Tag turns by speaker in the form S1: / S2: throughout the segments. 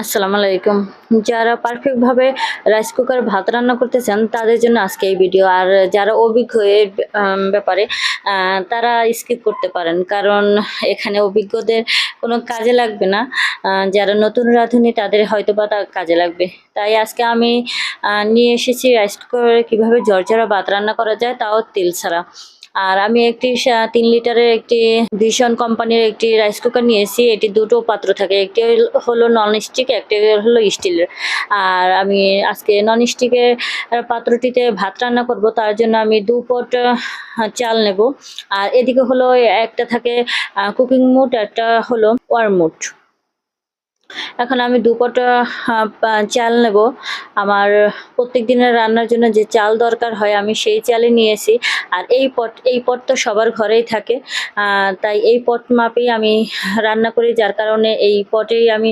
S1: আসসালামু আলাইকুম। যারা পারফেক্টভাবে রাইস কুকার ভাত রান্না করতে চান, তাদের জন্য আজকে এই ভিডিও আর যারা অভিজ্ঞ এর ব্যাপারে তারা স্কিপ করতে পারেন। কারণ এখানে অভিজ্ঞদের কোনো কাজে লাগবে না। যারা নতুন রাঁধুনি, তাদের হয়তো বা কাজে লাগবে। তাই আজকে আমি নিয়ে এসেছি রাইস কুকারে কীভাবে ঝরঝরা ভাত রান্না করা যায়, তাও তেল ছাড়া। আর আমি একটি তিন লিটারের একটি ভীষণ কোম্পানির একটি রাইস কুকার নিয়েছি। এটি দুটো পাত্র থাকে, একটি হলো নন স্টিক একটি হলো স্টিলের আর আমি আজকে নন স্টিকের পাত্রটিতে ভাত রান্না করব, তার জন্য আমি দু পট চাল নেব। আর এদিকে হলো একটা থাকে কুকিং মুড একটা হলো ওয়ার মুড এখন আমি দু পট চাল নেব। আমার প্রত্যেক দিনের রান্নার জন্য যে চাল দরকার হয়, আমি সেই চালই নিয়েছি আর এই পট এই পট তো সবার ঘরেই থাকে। তাই এই পট মাপেই আমি রান্না করি। যার কারণে এই পটেই আমি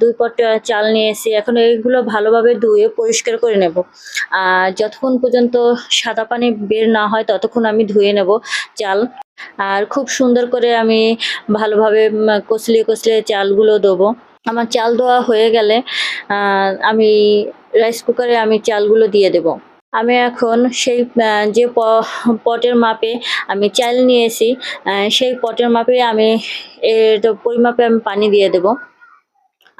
S1: দুই পট চাল নিয়েছি এখন এইগুলো ভালোভাবে ধুয়ে পরিষ্কার করে নেব। যতক্ষণ পর্যন্ত সাদা পানি বের না হয়, ততক্ষণ আমি ধুয়ে নেব চাল। আর খুব সুন্দর করে আমি ভালোভাবে কচলিয়ে কচলিয়ে চালগুলো দেবো আমার চাল দেওয়া হয়ে গেলে আমি রাইস কুকারে আমি চালগুলো দিয়ে দেব। আমি এখন সেই যে পটের মাপে আমি চাল নিয়েছি সেই পটের মাপে আমি এর পরিমাপে আমি পানি দিয়ে দেব।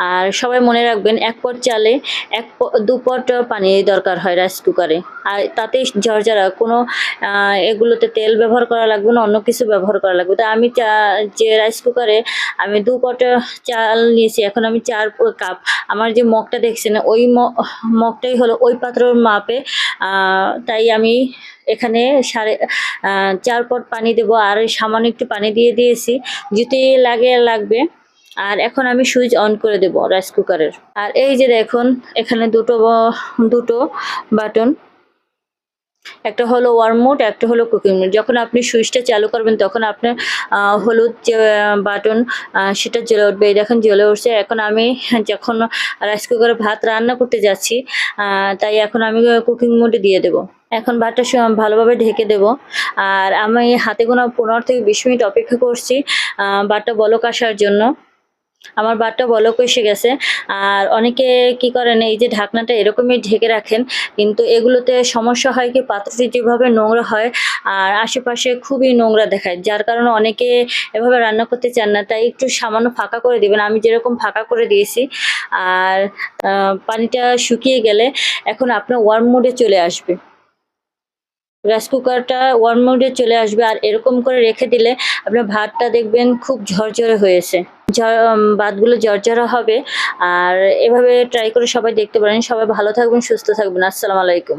S1: আর সবাই মনে রাখবেন, এক পট চালে এক দু পট পানি দরকার হয় রাইস কুকারে আর তাতেই ঝরঝরা কোনো এগুলোতে তেল ব্যবহার করা লাগবে না, অন্য কিছু ব্যবহার করা লাগবে। তা আমি চা- যে রাইস কুকারে আমি দু পট চাল নিয়েছি, এখন আমি চার কাপ আমার যে মগটা দেখছেন, ওই মগটাই হলো ওই পাত্রের মাপে তাই আমি এখানে সাড়ে চার পট পানি দেবো। আর সামান্য একটু পানি দিয়ে দিয়েছি, যদি লাগে, লাগবে। আর এখন আমি সুইচ অন করে দেব রাইস কুকারের। আর এই যে দেখুন, এখানে দুটো দুটো বাটন। একটা হলো ওয়ার্ম মোড, একটা হলো কুকিং মোড। যখন আপনি সুইচটা চালু করবেন, তখন আপনার হলুদ যে বাটন সেটা জ্বলে উঠবে। এই দেখুন জ্বলে উঠছে। এখন আমি যখন রাইস কুকারে ভাত রান্না করতে যাচ্ছি তাই এখন আমি কুকিং মোডে দিয়ে দেব। এখন ভাতটা ভালোভাবে ঢেকে দেব। আর আমি হাতে গোনা পনেরো থেকে বিশ মিনিট অপেক্ষা করছি ভাতটা বলক আসার জন্য। আমার ভাতটা বলক এসে গেছে। আর অনেকে কি করেন, এই যে ঢাকনাটা এরকমই ঢেকে রাখেন, কিন্তু এগুলোতে সমস্যা হয় কি, পাত্রটি যেভাবে নোংরা হয়, আর আশেপাশে খুবই নোংরা দেখায়। যার কারণে অনেকে এভাবে রান্না করতে চান না, তাই একটু সামান্য ফাঁকা করে দিবেন। আমি যেরকম ফাঁকা করে দিয়েছি, আর পানিটা শুকিয়ে গেলে এখন আপনার ওয়ার্ম মোডে চলে আসবে। রাইস কুকারটা ওয়ার্ম মোডে চলে আসবে আর এরকম করে রেখে দিলে আপনার ভাতটা দেখবেন খুব ঝরঝরে হয়েছে। ভাতগুলো ঝরঝরা হবে। আর এভাবে ট্রাই করে সবাই দেখতে পারেন। সবাই ভালো থাকবেন, সুস্থ থাকবেন। আসসালামু আলাইকুম।